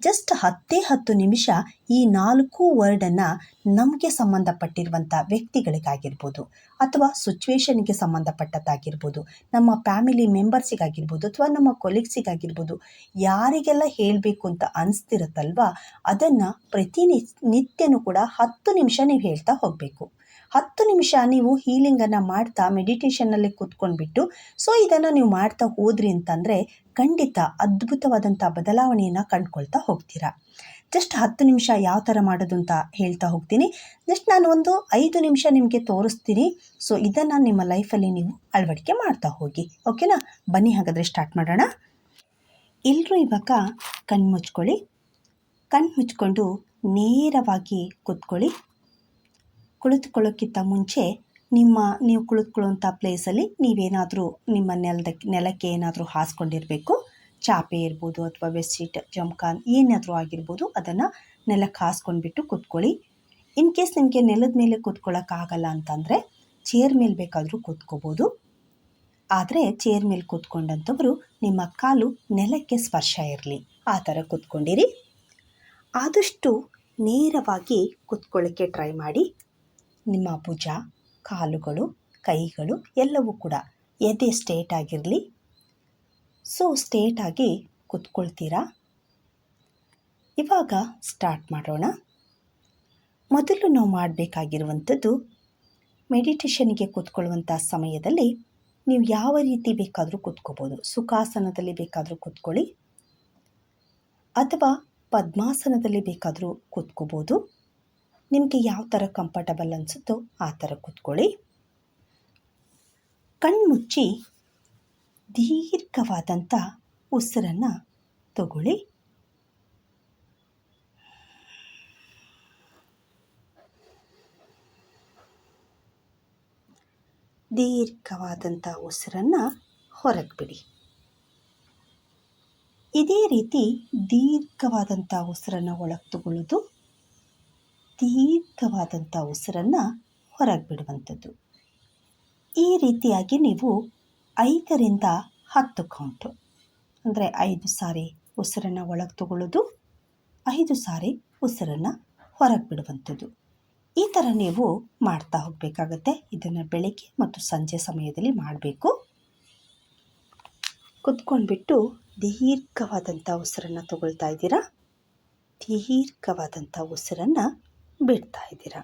ಜಸ್ಟ್ ಹತ್ತೇ ಹತ್ತು ನಿಮಿಷ ಈ ನಾಲ್ಕು ವರ್ಡನ್ನು ನಮಗೆ ಸಂಬಂಧಪಟ್ಟಿರುವಂಥ ವ್ಯಕ್ತಿಗಳಿಗಾಗಿರ್ಬೋದು ಅಥವಾ ಸಿಚುವೇಶನ್ಗೆ ಸಂಬಂಧಪಟ್ಟದ್ದಾಗಿರ್ಬೋದು, ನಮ್ಮ ಫ್ಯಾಮಿಲಿ ಮೆಂಬರ್ಸಿಗಾಗಿರ್ಬೋದು ಅಥವಾ ನಮ್ಮ ಕೊಲೀಗ್ಸಿಗಾಗಿರ್ಬೋದು ಯಾರಿಗೆಲ್ಲ ಹೇಳಬೇಕು ಅಂತ ಅನಿಸ್ತಿರುತ್ತಲ್ವ, ಅದನ್ನು ಪ್ರತಿನಿ ನಿತ್ಯನೂ ಕೂಡ ಹತ್ತು ನಿಮಿಷ ನೀವು ಹೇಳ್ತಾ ಹೋಗಬೇಕು. ಹತ್ತು ನಿಮಿಷ ನೀವು ಹೀಲಿಂಗನ್ನು ಮಾಡ್ತಾ ಮೆಡಿಟೇಷನ್ನಲ್ಲಿ ಕೂತ್ಕೊಂಡ್ಬಿಟ್ಟು ಸೊ ಇದನ್ನು ನೀವು ಮಾಡ್ತಾ ಹೋದ್ರಿ ಅಂತಂದರೆ ಖಂಡಿತ ಅದ್ಭುತವಾದಂಥ ಬದಲಾವಣೆಯನ್ನು ಕಂಡ್ಕೊಳ್ತಾ ಹೋಗ್ತೀರಾ. ಜಸ್ಟ್ ಹತ್ತು ನಿಮಿಷ ಯಾವ ಥರ ಮಾಡೋದು ಅಂತ ಹೇಳ್ತಾ ಹೋಗ್ತೀನಿ. ಜಸ್ಟ್ ನಾನು ಒಂದು ಐದು ನಿಮಿಷ ನಿಮಗೆ ತೋರಿಸ್ತೀನಿ. ಸೊ ಇದನ್ನು ನಿಮ್ಮ ಲೈಫಲ್ಲಿ ನೀವು ಅಳವಡಿಕೆ ಮಾಡ್ತಾ ಹೋಗಿ ಓಕೆನಾ ಬನ್ನಿ ಹಾಗಾದರೆ ಸ್ಟಾರ್ಟ್ ಮಾಡೋಣ. ಎಲ್ಲರೂ ಇವಾಗ ಕಣ್ಣು ಮುಚ್ಕೊಳ್ಳಿ. ಕಣ್ಣು ಮುಚ್ಕೊಂಡು ನೇರವಾಗಿ ಕೂತ್ಕೊಳ್ಳಿ. ಕುಳಿತುಕೊಳ್ಳೋಕ್ಕಿಂತ ಮುಂಚೆ ನಿಮ್ಮ, ನೀವು ಕುಳಿತುಕೊಳ್ಳುವಂಥ ಪ್ಲೇಸಲ್ಲಿ ನೀವೇನಾದರೂ ನಿಮ್ಮ ನೆಲದ, ನೆಲಕ್ಕೆ ಏನಾದರೂ ಹಾಸ್ಕೊಂಡಿರಬೇಕು. ಚಾಪೆ ಇರ್ಬೋದು ಅಥವಾ ಬೆಡ್ಶೀಟ್ ಜಮ್ಕಾನ್ ಏನಾದರೂ ಆಗಿರ್ಬೋದು ಅದನ್ನು ನೆಲಕ್ಕೆ ಹಾಸ್ಕೊಂಡ್ಬಿಟ್ಟು ಕೂತ್ಕೊಳ್ಳಿ. ಇನ್ ಕೇಸ್ ನಿಮಗೆ ನೆಲದ ಮೇಲೆ ಕೂತ್ಕೊಳ್ಳೋಕ್ಕಾಗಲ್ಲ ಅಂತಂದರೆ ಚೇರ್ ಮೇಲೆ ಬೇಕಾದರೂ ಕೂತ್ಕೋಬೋದು. ಆದರೆ ಚೇರ್ ಮೇಲೆ ಕೂತ್ಕೊಂಡಂಥವರು ನಿಮ್ಮ ಕಾಲು ನೆಲಕ್ಕೆ ಸ್ಪರ್ಶ ಇರಲಿ. ಆ ಥರ ಕೂತ್ಕೊಂಡಿರಿ. ಆದಷ್ಟು ನೇರವಾಗಿ ಕೂತ್ಕೊಳ್ಳೋಕ್ಕೆ ಟ್ರೈ ಮಾಡಿ. ನಿಮ್ಮ ಭುಜ, ಕಾಲುಗಳು, ಕೈಗಳು ಎಲ್ಲವೂ ಕೂಡ ಎದೆ ಸ್ಟೇಟ್ ಆಗಿರಲಿ. ಸೊ ಸ್ಟೇಟಾಗಿ ಕೂತ್ಕೊಳ್ತೀರಾ? ಇವಾಗ ಸ್ಟಾರ್ಟ್ ಮಾಡೋಣ. ಮೊದಲು ನಾವು ಮಾಡಬೇಕಾಗಿರುವಂಥದ್ದು ಮೆಡಿಟೇಷನ್ಗೆ ಕೂತ್ಕೊಳ್ಳುವಂಥ ಸಮಯದಲ್ಲಿ ನೀವು ಯಾವ ರೀತಿ ಬೇಕಾದರೂ ಕೂತ್ಕೋಬೋದು. ಸುಖಾಸನದಲ್ಲಿ ಬೇಕಾದರೂ ಕೂತ್ಕೊಳ್ಳಿ. ಅಥವಾ ಪದ್ಮಾಸನದಲ್ಲಿ ಬೇಕಾದರೂ ಕೂತ್ಕೋಬೋದು. ನಿಮಗೆ ಯಾವ ಥರ ಕಂಫರ್ಟಬಲ್ ಅನಿಸುತ್ತೋ ಆ ಥರ ಕೂತ್ಕೊಳ್ಳಿ. ಕಣ್ಮುಚ್ಚಿ ದೀರ್ಘವಾದಂಥ ಉಸಿರನ್ನು ತಗೊಳ್ಳಿ. ದೀರ್ಘವಾದಂಥ ಉಸಿರನ್ನು ಹೊರಗೆ ಬಿಡಿ. ಇದೇ ರೀತಿ ದೀರ್ಘವಾದಂಥ ಉಸಿರನ್ನು ಒಳಗೆ ತಗೊಳ್ಳೋದು ದೀರ್ಘವಾದಂಥ ಉಸಿರನ್ನು ಹೊರಗೆ ಬಿಡುವಂಥದ್ದು. ಈ ರೀತಿಯಾಗಿ ನೀವು ಐದರಿಂದ ಹತ್ತು ಕೌಂಟು ಅಂದರೆ ಐದು ಸಾರಿ ಉಸಿರನ್ನು ಒಳಗೆ ತಗೊಳ್ಳೋದು ಐದು ಸಾರಿ ಉಸಿರನ್ನು ಹೊರಗೆ ಬಿಡುವಂಥದ್ದು. ಈ ಥರ ನೀವು ಮಾಡ್ತಾ ಹೋಗಬೇಕಾಗತ್ತೆ. ಇದನ್ನು ಬೆಳಗ್ಗೆ ಮತ್ತು ಸಂಜೆ ಸಮಯದಲ್ಲಿ ಮಾಡಬೇಕು. ಕುತ್ಕೊಂಡ್ಬಿಟ್ಟು ದೀರ್ಘವಾದಂಥ ಉಸಿರನ್ನು ತಗೊಳ್ತಾ ಇದ್ದೀರಾ? ದೀರ್ಘವಾದಂಥ ಉಸಿರನ್ನು ಬಿಡ್ತಾ ಇದ್ದೀರ?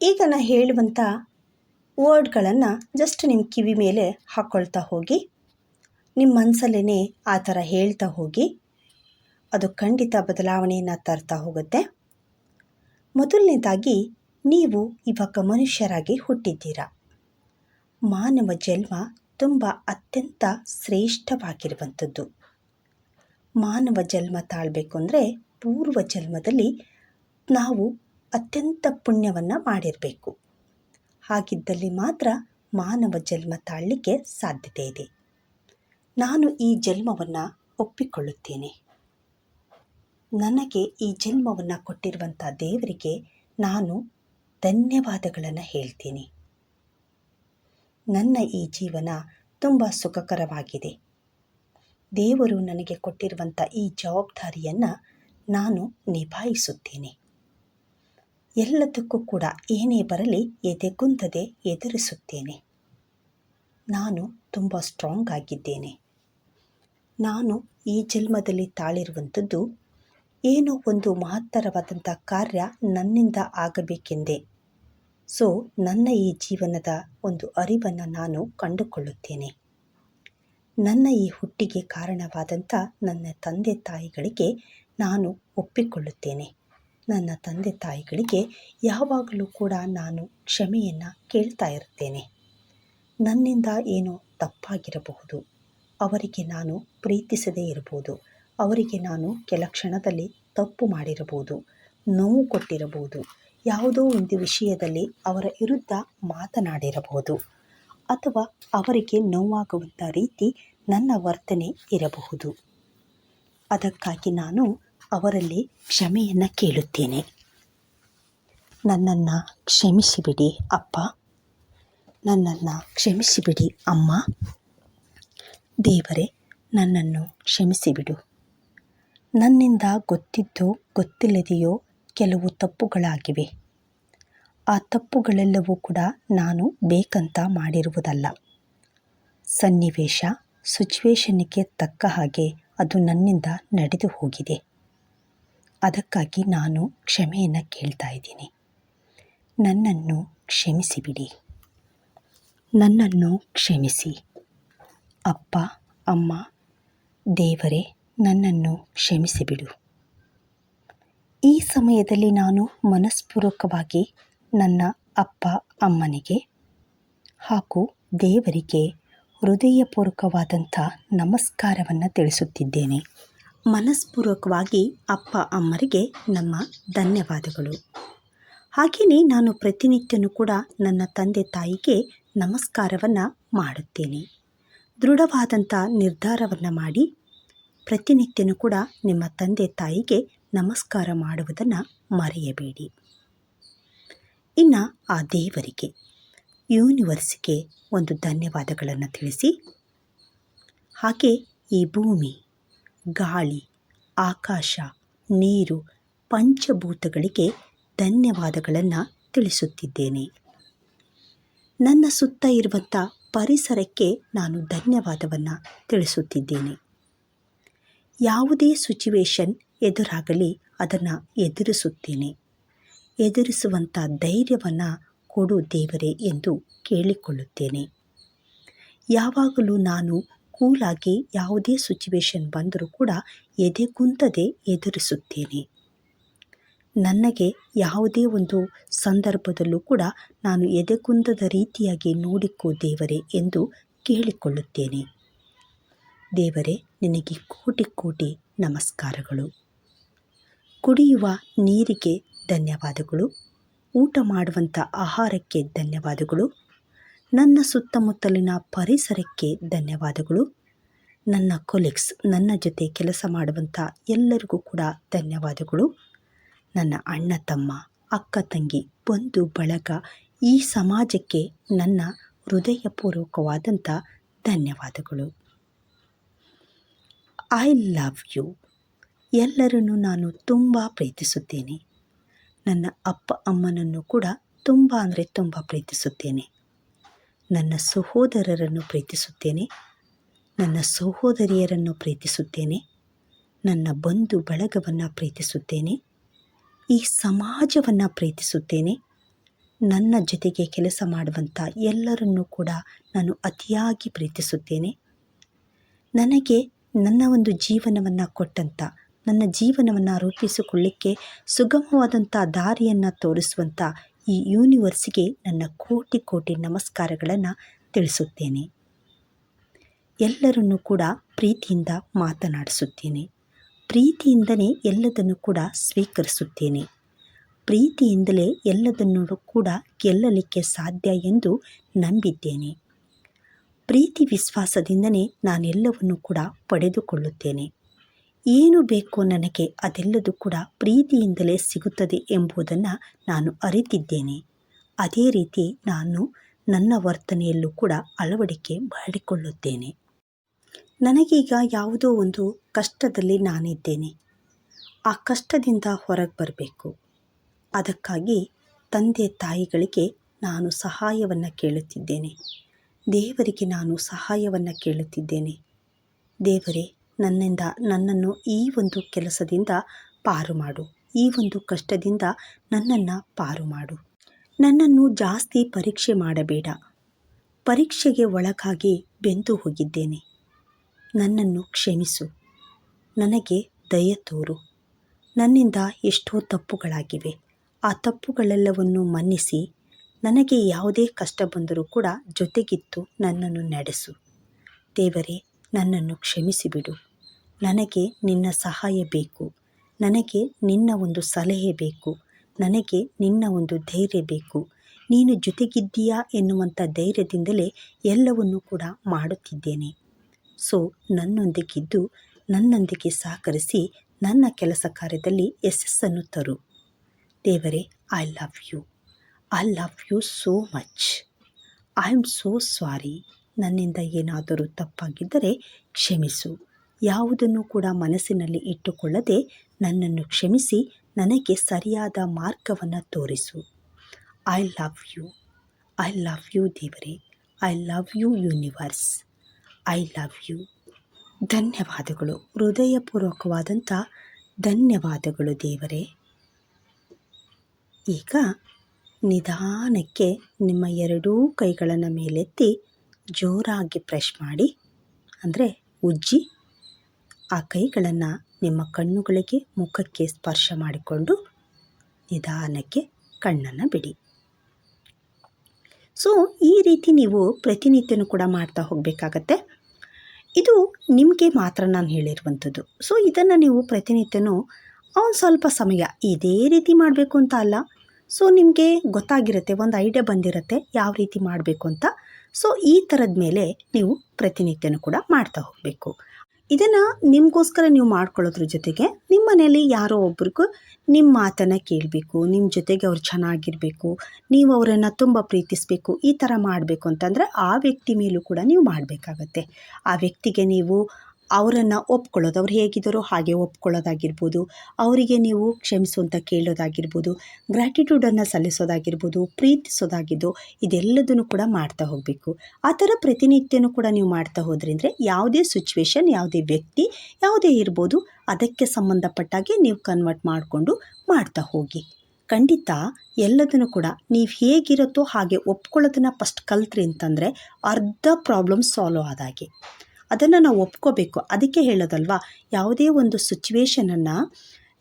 ಈಗ ನಾನು ಹೇಳುವಂಥ ವರ್ಡ್ಗಳನ್ನು ಜಸ್ಟ್ ನಿಮ್ಮ ಕಿವಿ ಮೇಲೆ ಹಾಕ್ಕೊಳ್ತಾ ಹೋಗಿ ನಿಮ್ಮ ಮನಸ್ಸಲ್ಲೇ ಆ ಥರ ಹೇಳ್ತಾ ಹೋಗಿ, ಅದು ಖಂಡಿತ ಬದಲಾವಣೆಯನ್ನು ತರ್ತಾ ಹೋಗುತ್ತೆ. ಮೊದಲನೇದಾಗಿ, ನೀವು ಇವಾಗ ಮನುಷ್ಯರಾಗಿ ಹುಟ್ಟಿದ್ದೀರಾ. ಮಾನವ ಜನ್ಮ ತುಂಬ ಅತ್ಯಂತ ಶ್ರೇಷ್ಠವಾಗಿರುವಂಥದ್ದು. ಮಾನವ ಜನ್ಮ ತಾಳ್ಬೇಕು ಅಂದರೆ ಪೂರ್ವ ಜನ್ಮದಲ್ಲಿ ನಾವು ಅತ್ಯಂತ ಪುಣ್ಯವನ್ನು ಮಾಡಿರಬೇಕು. ಹಾಗಿದ್ದಲ್ಲಿ ಮಾತ್ರ ಮಾನವ ಜನ್ಮ ತಾಳಲಿಕ್ಕೆ ಸಾಧ್ಯತೆ ಇದೆ. ನಾನು ಈ ಜನ್ಮವನ್ನು ಒಪ್ಪಿಕೊಳ್ಳುತ್ತೇನೆ. ನನಗೆ ಈ ಜನ್ಮವನ್ನು ಕೊಟ್ಟಿರುವಂಥ ದೇವರಿಗೆ ನಾನು ಧನ್ಯವಾದಗಳನ್ನು ಹೇಳ್ತೀನಿ. ನನ್ನ ಈ ಜೀವನ ತುಂಬ ಸುಖಕರವಾಗಿದೆ. ದೇವರು ನನಗೆ ಕೊಟ್ಟಿರುವಂಥ ಈ ಜವಾಬ್ದಾರಿಯನ್ನು ನಾನು ನಿಭಾಯಿಸುತ್ತೇನೆ. ಎಲ್ಲದಕ್ಕೂ ಕೂಡ ಏನೇ ಬರಲಿ ಎದೆಗುಂದದೆ ಎದುರಿಸುತ್ತೇನೆ. ನಾನು ತುಂಬ ಸ್ಟ್ರಾಂಗ್ ಆಗಿದ್ದೇನೆ. ನಾನು ಈ ಜನ್ಮದಲ್ಲಿ ತಾಳಿರುವಂಥದ್ದು ಏನೋ ಒಂದು ಮಹತ್ತರವಾದಂಥ ಕಾರ್ಯ ನನ್ನಿಂದ ಆಗಬೇಕೆಂದೇ. ಸೊ ನನ್ನ ಈ ಜೀವನದ ಒಂದು ಅರಿವನ್ನು ನಾನು ಕಂಡುಕೊಳ್ಳುತ್ತೇನೆ. ನನ್ನ ಈ ಹುಟ್ಟಿಗೆ ಕಾರಣವಾದಂಥ ನನ್ನ ತಂದೆ ತಾಯಿಗಳಿಗೆ ನಾನು ಒಪ್ಪಿಕೊಳ್ಳುತ್ತೇನೆ. ನನ್ನ ತಂದೆ ತಾಯಿಗಳಿಗೆ ಯಾವಾಗಲೂ ಕೂಡ ನಾನು ಕ್ಷಮೆಯನ್ನು ಕೇಳ್ತಾ ಇರ್ತೇನೆ. ನನ್ನಿಂದ ಏನೋ ತಪ್ಪಾಗಿರಬಹುದು? ಅವರಿಗೆ ನಾನು ಪ್ರೀತಿಸದೇ ಇರಬಹುದು? ಅವರಿಗೆ ನಾನು ಕೆಲ ಕ್ಷಣದಲ್ಲಿ ತಪ್ಪು ಮಾಡಿರಬಹುದು? ನೋವು ಕೊಟ್ಟಿರಬಹುದು? ಯಾವುದೋ ಒಂದು ವಿಷಯದಲ್ಲಿ ಅವರ ವಿರುದ್ಧ ಮಾತನಾಡಿರಬಹುದು? ಅಥವಾ ಅವರಿಗೆ ನೋವಾಗುವಂಥ ರೀತಿ ನನ್ನ ವರ್ತನೆ ಇರಬಹುದು? ಅದಕ್ಕಾಗಿ ನಾನು ಅವರಲ್ಲಿ ಕ್ಷಮೆಯನ್ನು ಕೇಳುತ್ತೇನೆ. ನನ್ನನ್ನು ಕ್ಷಮಿಸಿಬಿಡಿ ಅಪ್ಪ. ನನ್ನನ್ನು ಕ್ಷಮಿಸಿಬಿಡಿ ಅಮ್ಮ. ದೇವರೇ, ನನ್ನನ್ನು ಕ್ಷಮಿಸಿಬಿಡು. ನನ್ನಿಂದ ಗೊತ್ತಿದ್ದೋ ಗೊತ್ತಿಲ್ಲದೆಯೋ ಕೆಲವು ತಪ್ಪುಗಳಾಗಿವೆ. ಆ ತಪ್ಪುಗಳೆಲ್ಲವೂ ಕೂಡ ನಾನು ಬೇಕಂತ ಮಾಡಿರುವುದಲ್ಲ. ಸನ್ನಿವೇಶ ಸಿಚುವೇಶನ್ನಿಗೆ ತಕ್ಕ ಹಾಗೆ ಅದು ನನ್ನಿಂದ ನಡೆದು ಹೋಗಿದೆ. ಅದಕ್ಕಾಗಿ ನಾನು ಕ್ಷಮೆಯನ್ನು ಕೇಳ್ತಾ ಇದ್ದೀನಿ. ನನ್ನನ್ನು ಕ್ಷಮಿಸಿಬಿಡಿ. ನನ್ನನ್ನು ಕ್ಷಮಿಸಿ. ಅಪ್ಪ, ಅಮ್ಮ, ದೇವರೇ, ನನ್ನನ್ನು ಕ್ಷಮಿಸಿಬಿಡು. ಈ ಸಮಯದಲ್ಲಿ ನಾನು ಮನಸ್ಪೂರ್ವಕವಾಗಿ ನನ್ನ ಅಪ್ಪ, ಅಮ್ಮನಿಗೆ ಹಾಗೂ ದೇವರಿಗೆ ಹೃದಯಪೂರ್ವಕವಾದಂಥ ನಮಸ್ಕಾರವನ್ನು ತಿಳಿಸುತ್ತಿದ್ದೇನೆ. ಮನಸ್ಪೂರ್ವಕವಾಗಿ ಅಪ್ಪ ಅಮ್ಮರಿಗೆ ನಮ್ಮ ಧನ್ಯವಾದಗಳು. ಹಾಗೆಯೇ ನಾನು ಪ್ರತಿನಿತ್ಯನೂ ಕೂಡ ನನ್ನ ತಂದೆ ತಾಯಿಗೆ ನಮಸ್ಕಾರವನ್ನು ಮಾಡುತ್ತೇನೆ. ದೃಢವಾದಂಥ ನಿರ್ಧಾರವನ್ನು ಮಾಡಿ ಪ್ರತಿನಿತ್ಯನೂ ಕೂಡ ನಿಮ್ಮ ತಂದೆ ತಾಯಿಗೆ ನಮಸ್ಕಾರ ಮಾಡುವುದನ್ನು ಮರೆಯಬೇಡಿ. ಇನ್ನು ಆ ದೇವರಿಗೆ, ಯೂನಿವರ್ಸ್ಗೆ ಒಂದು ಧನ್ಯವಾದಗಳನ್ನು ತಿಳಿಸಿ, ಹಾಗೆ ಈ ಭೂಮಿ ಗಾಳಿ, ಆಕಾಶ, ನೀರು, ಪಂಚಭೂತಗಳಿಗೆ ಧನ್ಯವಾದಗಳನ್ನು ತಿಳಿಸುತ್ತಿದ್ದೇನೆ. ನನ್ನ ಸುತ್ತ ಇರುವಂಥ ಪರಿಸರಕ್ಕೆ ನಾನು ಧನ್ಯವಾದವನ್ನು ತಿಳಿಸುತ್ತಿದ್ದೇನೆ. ಯಾವುದೇ ಸಿಚುವೇಶನ್ ಎದುರಾಗಲಿ ಅದನ್ನು ಎದುರಿಸುತ್ತೇನೆ. ಎದುರಿಸುವಂಥ ಧೈರ್ಯವನ್ನು ಕೊಡು ದೇವರೇ ಎಂದು ಕೇಳಿಕೊಳ್ಳುತ್ತೇನೆ. ಯಾವಾಗಲೂ ನಾನು ಕೂಲಾಗಿ ಯಾವುದೇ ಸಿಚುವೇಶನ್ ಬಂದರೂ ಕೂಡ ಎದೆಗುಂದದೆ ಎದುರಿಸುತ್ತೇನೆ. ನನಗೆ ಯಾವುದೇ ಒಂದು ಸಂದರ್ಭದಲ್ಲೂ ಕೂಡ ನಾನು ಎದೆಗುಂದದ ರೀತಿಯಾಗಿ ನೋಡಿಕೋ ದೇವರೇ ಎಂದು ಕೇಳಿಕೊಳ್ಳುತ್ತೇನೆ. ದೇವರೇ, ನಿನಗೆ ಕೋಟಿ ಕೋಟಿ ನಮಸ್ಕಾರಗಳು. ಕುಡಿಯುವ ನೀರಿಗೆ ಧನ್ಯವಾದಗಳು. ಊಟ ಮಾಡುವಂಥ ಆಹಾರಕ್ಕೆ ಧನ್ಯವಾದಗಳು. ನನ್ನ ಸುತ್ತಮುತ್ತಲಿನ ಪರಿಸರಕ್ಕೆ ಧನ್ಯವಾದಗಳು. ನನ್ನ ಕೊಲೀಗ್ಸ್ ನನ್ನ ಜೊತೆ ಕೆಲಸ ಮಾಡುವಂಥ ಎಲ್ಲರಿಗೂ ಕೂಡ ಧನ್ಯವಾದಗಳು. ನನ್ನ ಅಣ್ಣ ತಮ್ಮ, ಅಕ್ಕ ತಂಗಿ, ಬಂಧು, ಬಳಗ ಈ ಸಮಾಜಕ್ಕೆ ನನ್ನ ಹೃದಯಪೂರ್ವಕವಾದಂಥ ಧನ್ಯವಾದಗಳು. ಐ ಲವ್ ಯು ಎಲ್ಲರನ್ನು ನಾನು ತುಂಬ ಪ್ರೀತಿಸುತ್ತೇನೆ. ನನ್ನ ಅಪ್ಪ, ಅಮ್ಮನನ್ನು ಕೂಡ ತುಂಬ ಅಂದರೆ ತುಂಬ ಪ್ರೀತಿಸುತ್ತೇನೆ. ನನ್ನ ಸಹೋದರರನ್ನು ಪ್ರೀತಿಸುತ್ತೇನೆ. ನನ್ನ ಸಹೋದರಿಯರನ್ನು ಪ್ರೀತಿಸುತ್ತೇನೆ. ನನ್ನ ಬಂಧು ಬಳಗವನ್ನು ಪ್ರೀತಿಸುತ್ತೇನೆ. ಈ ಸಮಾಜವನ್ನು ಪ್ರೀತಿಸುತ್ತೇನೆ. ನನ್ನ ಜೊತೆಗೆ ಕೆಲಸ ಮಾಡುವಂಥ ಎಲ್ಲರನ್ನೂ ಕೂಡ ನಾನು ಅತಿಯಾಗಿ ಪ್ರೀತಿಸುತ್ತೇನೆ. ನನಗೆ ನನ್ನ ಒಂದು ಜೀವನವನ್ನು ಕೊಟ್ಟಂಥ ನನ್ನ ಜೀವನವನ್ನು ರೂಪಿಸಿಕೊಳ್ಳಿಕ್ಕೆ ಸುಗಮವಾದಂಥ ದಾರಿಯನ್ನು ತೋರಿಸುವಂಥ ಈ ಯೂನಿವರ್ಸಿಗೆ ನನ್ನ ಕೋಟಿ ಕೋಟಿ ನಮಸ್ಕಾರಗಳನ್ನು ತಿಳಿಸುತ್ತೇನೆ. ಎಲ್ಲರನ್ನೂ ಕೂಡ ಪ್ರೀತಿಯಿಂದ ಮಾತನಾಡಿಸುತ್ತೇನೆ. ಪ್ರೀತಿಯಿಂದಲೇ ಎಲ್ಲದನ್ನು ಕೂಡ ಸ್ವೀಕರಿಸುತ್ತೇನೆ. ಪ್ರೀತಿಯಿಂದಲೇ ಎಲ್ಲದನ್ನು ಕೂಡ ಗೆಲ್ಲಲಿಕ್ಕೆ ಸಾಧ್ಯ ಎಂದು ನಂಬಿದ್ದೇನೆ. ಪ್ರೀತಿ ವಿಶ್ವಾಸದಿಂದಲೇ ನಾನೆಲ್ಲವನ್ನು ಕೂಡ ಪಡೆದುಕೊಳ್ಳುತ್ತೇನೆ. ಏನು ಬೇಕೋ ನನಗೆ ಅದೆಲ್ಲದೂ ಕೂಡ ಪ್ರೀತಿಯಿಂದಲೇ ಸಿಗುತ್ತದೆ ಎಂಬುದನ್ನು ನಾನು ಅರಿತಿದ್ದೇನೆ. ಅದೇ ರೀತಿ ನಾನು ನನ್ನ ವರ್ತನೆಯಲ್ಲೂ ಕೂಡ ಅಳವಡಿಕೆ ಮಾಡಿಕೊಳ್ಳುತ್ತೇನೆ. ನನಗೀಗ ಯಾವುದೋ ಒಂದು ಕಷ್ಟದಲ್ಲಿ ನಾನಿದ್ದೇನೆ. ಆ ಕಷ್ಟದಿಂದ ಹೊರಗೆ ಬರಬೇಕು. ಅದಕ್ಕಾಗಿ ತಂದೆ ತಾಯಿಗಳಿಗೆ ನಾನು ಸಹಾಯವನ್ನು ಕೇಳುತ್ತಿದ್ದೇನೆ. ದೇವರಿಗೆ ನಾನು ಸಹಾಯವನ್ನು ಕೇಳುತ್ತಿದ್ದೇನೆ. ದೇವರೇ ನನ್ನಿಂದ ನನ್ನನ್ನು ಈ ಒಂದು ಕೆಲಸದಿಂದ ಪಾರು ಮಾಡು. ಈ ಒಂದು ಕಷ್ಟದಿಂದ ನನ್ನನ್ನು ಪಾರು ಮಾಡು. ನನ್ನನ್ನು ಜಾಸ್ತಿ ಪರೀಕ್ಷೆ ಮಾಡಬೇಡ. ಪರೀಕ್ಷೆಗೆ ಒಳಗಾಗಿ ಬೆಂದು ಹೋಗಿದ್ದೇನೆ. ನನ್ನನ್ನು ಕ್ಷಮಿಸು. ನನಗೆ ದಯ ತೋರು. ನನ್ನಿಂದ ಎಷ್ಟೋ ತಪ್ಪುಗಳಾಗಿವೆ. ಆ ತಪ್ಪುಗಳೆಲ್ಲವನ್ನು ಮನ್ನಿಸಿ ನನಗೆ ಯಾವುದೇ ಕಷ್ಟ ಬಂದರೂ ಕೂಡ ಜೊತೆಗಿತ್ತು ನನ್ನನ್ನು ನಡೆಸು. ದೇವರೇ, ನನ್ನನ್ನು ಕ್ಷಮಿಸಿಬಿಡು. ನನಗೆ ನಿನ್ನ ಸಹಾಯ ಬೇಕು. ನನಗೆ ನಿನ್ನ ಒಂದು ಸಲಹೆ ಬೇಕು. ನನಗೆ ನಿನ್ನ ಒಂದು ಧೈರ್ಯ ಬೇಕು. ನೀನು ಜೊತೆಗಿದ್ದೀಯಾ ಎನ್ನುವಂಥ ಧೈರ್ಯದಿಂದಲೇ ಎಲ್ಲವನ್ನು ಕೂಡ ಮಾಡುತ್ತಿದ್ದೇನೆ. ಸೊ, ನನ್ನೊಂದಿಗಿದ್ದು ನನ್ನೊಂದಿಗೆ ಸಹಕರಿಸಿ ನನ್ನ ಕೆಲಸ ಕಾರ್ಯದಲ್ಲಿ ಯಶಸ್ಸನ್ನು ತರು. ದೇವರೇ, I love you. I love you so much. I am so sorry ನನ್ನಿಂದ ಏನಾದರೂ ತಪ್ಪಾಗಿದ್ದರೆ ಕ್ಷಮಿಸು. ಯಾವುದನ್ನು ಕೂಡ ಮನಸ್ಸಿನಲ್ಲಿ ಇಟ್ಟುಕೊಳ್ಳದೆ ನನ್ನನ್ನು ಕ್ಷಮಿಸಿ, ನನಗೆ ಸರಿಯಾದ ಮಾರ್ಗವನ್ನು ತೋರಿಸು. I love you I love you ದೇವರೇ. I love you universe I love you ಧನ್ಯವಾದಗಳು. ಹೃದಯಪೂರ್ವಕವಾದಂಥ ಧನ್ಯವಾದಗಳು ದೇವರೇ. ಈಗ ನಿಧಾನಕ್ಕೆ ನಿಮ್ಮ ಎರಡೂ ಕೈಗಳನ್ನು ಮೇಲೆತ್ತಿ ಜೋರಾಗಿ ಪ್ರೆಶ್ ಮಾಡಿ, ಅಂದರೆ ಉಜ್ಜಿ. ಆ ಕೈಗಳನ್ನು ನಿಮ್ಮ ಕಣ್ಣುಗಳಿಗೆ, ಮುಖಕ್ಕೆ ಸ್ಪರ್ಶ ಮಾಡಿಕೊಂಡು ನಿಧಾನಕ್ಕೆ ಕಣ್ಣನ್ನು ಬಿಡಿ. ಸೊ ಈ ರೀತಿ ನೀವು ಪ್ರತಿನಿತ್ಯನೂ ಕೂಡ ಮಾಡ್ತಾ ಹೋಗಬೇಕಾಗತ್ತೆ. ಇದು ನಿಮಗೆ ಮಾತ್ರ ನಾನು ಹೇಳಿರುವಂಥದ್ದು. ಸೊ ಇದನ್ನು ನೀವು ಪ್ರತಿನಿತ್ಯನೂ ಒಂದು ಸ್ವಲ್ಪ ಸಮಯ ಇದೇ ರೀತಿ ಮಾಡಬೇಕು ಅಂತ ಅಲ್ಲ. ಸೊ ನಿಮಗೆ ಗೊತ್ತಾಗಿರುತ್ತೆ, ಒಂದು ಐಡಿಯಾ ಬಂದಿರುತ್ತೆ ಯಾವ ರೀತಿ ಮಾಡಬೇಕು ಅಂತ. ಸೊ ಈ ಥರದ ಮೇಲೆ ನೀವು ಪ್ರತಿನಿತ್ಯನೂ ಕೂಡ ಮಾಡ್ತಾ ಹೋಗಬೇಕು. ಇದನ್ನು ನಿಮಗೋಸ್ಕರ ನೀವು ಮಾಡ್ಕೊಳ್ಳೋದ್ರ ಜೊತೆಗೆ ನಿಮ್ಮ ಮನೆಯಲ್ಲಿ ಯಾರೋ ಒಬ್ರಿಗೂ ನಿಮ್ಮ ಮಾತನ್ನು ಕೇಳಬೇಕು ನಿಮ್ಮ ಜೊತೆಗೆ ಅವ್ರು ಚೆನ್ನಾಗಿರಬೇಕು, ನೀವು ಅವರನ್ನು ತುಂಬ ಪ್ರೀತಿಸಬೇಕು, ಈ ಥರ ಮಾಡಬೇಕು ಅಂತಂದರೆ ಆ ವ್ಯಕ್ತಿ ಮೇಲೂ ಕೂಡ ನೀವು ಮಾಡಬೇಕಾಗತ್ತೆ. ಆ ವ್ಯಕ್ತಿಗೆ ನೀವು ಅವರನ್ನು ಒಪ್ಕೊಳ್ಳೋದು, ಅವ್ರು ಹೇಗಿದ್ದಾರೋ ಹಾಗೆ ಒಪ್ಕೊಳ್ಳೋದಾಗಿರ್ಬೋದು, ಅವರಿಗೆ ನೀವು ಕ್ಷಮಿಸು ಅಂತ ಕೇಳೋದಾಗಿರ್ಬೋದು ಗ್ರ್ಯಾಟಿಟ್ಯೂಡನ್ನು ಸಲ್ಲಿಸೋದಾಗಿರ್ಬೋದು, ಪ್ರೀತಿಸೋದಾಗಿದ್ದು ಇದೆಲ್ಲದನ್ನು ಕೂಡ ಮಾಡ್ತಾ ಹೋಗಬೇಕು. ಆ ಥರ ಪ್ರತಿನಿತ್ಯನೂ ಕೂಡ ನೀವು ಮಾಡ್ತಾ ಹೋದ್ರಿಂದ್ರೆ ಯಾವುದೇ ಸಿಚುವೇಶನ್ ಯಾವುದೇ ವ್ಯಕ್ತಿ, ಯಾವುದೇ ಇರ್ಬೋದು, ಅದಕ್ಕೆ ಸಂಬಂಧಪಟ್ಟಾಗೆ ನೀವು ಕನ್ವರ್ಟ್ ಮಾಡಿಕೊಂಡು ಮಾಡ್ತಾ ಹೋಗಿ. ಖಂಡಿತ ಎಲ್ಲದನ್ನು ಕೂಡ ನೀವು ಹೇಗಿರುತ್ತೋ ಹಾಗೆ ಒಪ್ಕೊಳ್ಳೋದನ್ನು ಫಸ್ಟ್ ಕಲ್ತ್ರಿ ಅಂತಂದರೆ ಅರ್ಧ ಪ್ರಾಬ್ಲಮ್ ಸಾಲ್ವ್ ಆದಾಗೆ ಅದನ್ನು ನಾವು ಒಪ್ಕೋಬೇಕು. ಅದಕ್ಕೆ ಹೇಳೋದಲ್ವಾ? ಯಾವುದೇ ಒಂದು ಸಿಚುವೇಶನನ್ನು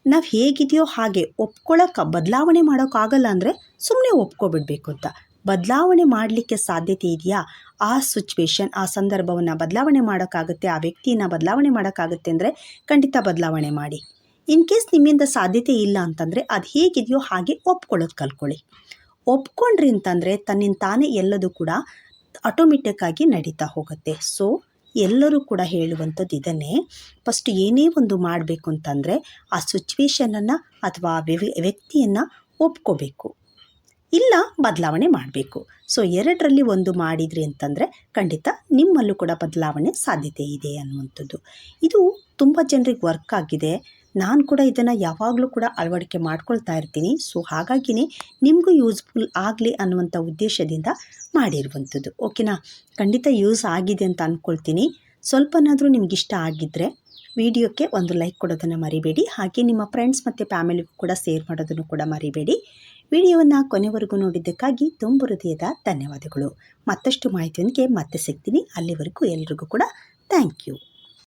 ನಾವು ಹೇಗಿದೆಯೋ ಹಾಗೆ ಒಪ್ಕೊಳ್ಳೋಕೆ ಬದಲಾವಣೆ ಮಾಡೋಕ್ಕಾಗಲ್ಲ ಅಂದರೆ ಸುಮ್ಮನೆ ಒಪ್ಕೊಬಿಡ್ಬೇಕು ಅಂತ. ಬದಲಾವಣೆ ಮಾಡಲಿಕ್ಕೆ ಸಾಧ್ಯತೆ ಇದೆಯಾ? ಆ ಸಿಚುವೇಶನ್ ಆ ಸಂದರ್ಭವನ್ನು ಬದಲಾವಣೆ ಮಾಡೋಕ್ಕಾಗುತ್ತೆ ಆ ವ್ಯಕ್ತಿಯನ್ನು ಬದಲಾವಣೆ ಮಾಡೋಕ್ಕಾಗುತ್ತೆ ಅಂದರೆ ಖಂಡಿತ ಬದಲಾವಣೆ ಮಾಡಿ. ಇನ್ ಕೇಸ್ ನಿಮ್ಮಿಂದ ಸಾಧ್ಯತೆ ಇಲ್ಲ ಅಂತಂದರೆ ಅದು ಹೇಗಿದೆಯೋ ಹಾಗೆ ಒಪ್ಕೊಳ್ಳೋದು ಕಲ್ತ್ಕೊಳ್ಳಿ. ಒಪ್ಕೊಂಡ್ರಿ ಅಂತಂದರೆ ತನ್ನಿಂದ ತಾನೇ ಎಲ್ಲದೂ ಕೂಡ ಆಟೋಮೆಟಿಕ್ಕಾಗಿ ನಡೀತಾ ಹೋಗುತ್ತೆ. ಸೊ ಎಲ್ಲರೂ ಕೂಡ ಹೇಳುವಂಥದ್ದು ಇದನ್ನೇ. ಫಸ್ಟ್ ಏನೇ ಒಂದು ಮಾಡಬೇಕು ಅಂತಂದರೆ ಆ ಸಿಚುವೇಶನನ್ನು ಅಥವಾ ಆ ವ್ಯಕ್ತಿಯನ್ನು ಒಪ್ಕೋಬೇಕು. ಇಲ್ಲ ಬದಲಾವಣೆ ಮಾಡಬೇಕು. ಸೊ ಎರಡರಲ್ಲಿ ಒಂದು ಮಾಡಿದ್ರಿ ಅಂತಂದರೆ ಖಂಡಿತ ನಿಮ್ಮಲ್ಲೂ ಕೂಡ ಬದಲಾವಣೆ ಸಾಧ್ಯತೆ ಇದೆ ಅನ್ನುವಂಥದ್ದು. ಇದು ತುಂಬ ಜನರಿಗೆ ವರ್ಕ್ ಆಗಿದೆ. ನಾನು ಕೂಡ ಇದನ್ನು ಯಾವಾಗಲೂ ಕೂಡ ಅಳವಡಿಕೆ ಮಾಡ್ಕೊಳ್ತಾ ಇರ್ತೀನಿ. ಸೊ ಹಾಗಾಗಿನೇ ನಿಮಗೂ ಯೂಸ್ಫುಲ್ ಆಗಲಿ ಅನ್ನುವಂಥ ಉದ್ದೇಶದಿಂದ ಮಾಡಿರುವಂಥದ್ದು. ಓಕೆನಾ ಖಂಡಿತ ಯೂಸ್ ಆಗಿದೆ ಅಂತ ಅಂದ್ಕೊಳ್ತೀನಿ ಸ್ವಲ್ಪನಾದರೂ ನಿಮ್ಗೆ ಇಷ್ಟ ಆಗಿದ್ದರೆ ವಿಡಿಯೋಕ್ಕೆ ಒಂದು ಲೈಕ್ ಕೊಡೋದನ್ನು ಮರಿಬೇಡಿ. ಹಾಗೆ ನಿಮ್ಮ ಫ್ರೆಂಡ್ಸ್ ಮತ್ತು ಫ್ಯಾಮಿಲಿಗೂ ಕೂಡ ಶೇರ್ ಮಾಡೋದನ್ನು ಕೂಡ ಮರಿಬೇಡಿ. ವಿಡಿಯೋವನ್ನು ಕೊನೆವರೆಗೂ ನೋಡಿದ್ದಕ್ಕಾಗಿ ತುಂಬ ಹೃದಯದ ಧನ್ಯವಾದಗಳು. ಮತ್ತಷ್ಟು ಮಾಹಿತಿಯೊಂದಿಗೆ ಮತ್ತೆ ಸಿಗ್ತೀನಿ. ಅಲ್ಲಿವರೆಗೂ ಎಲ್ರಿಗೂ ಕೂಡ ಥ್ಯಾಂಕ್ ಯು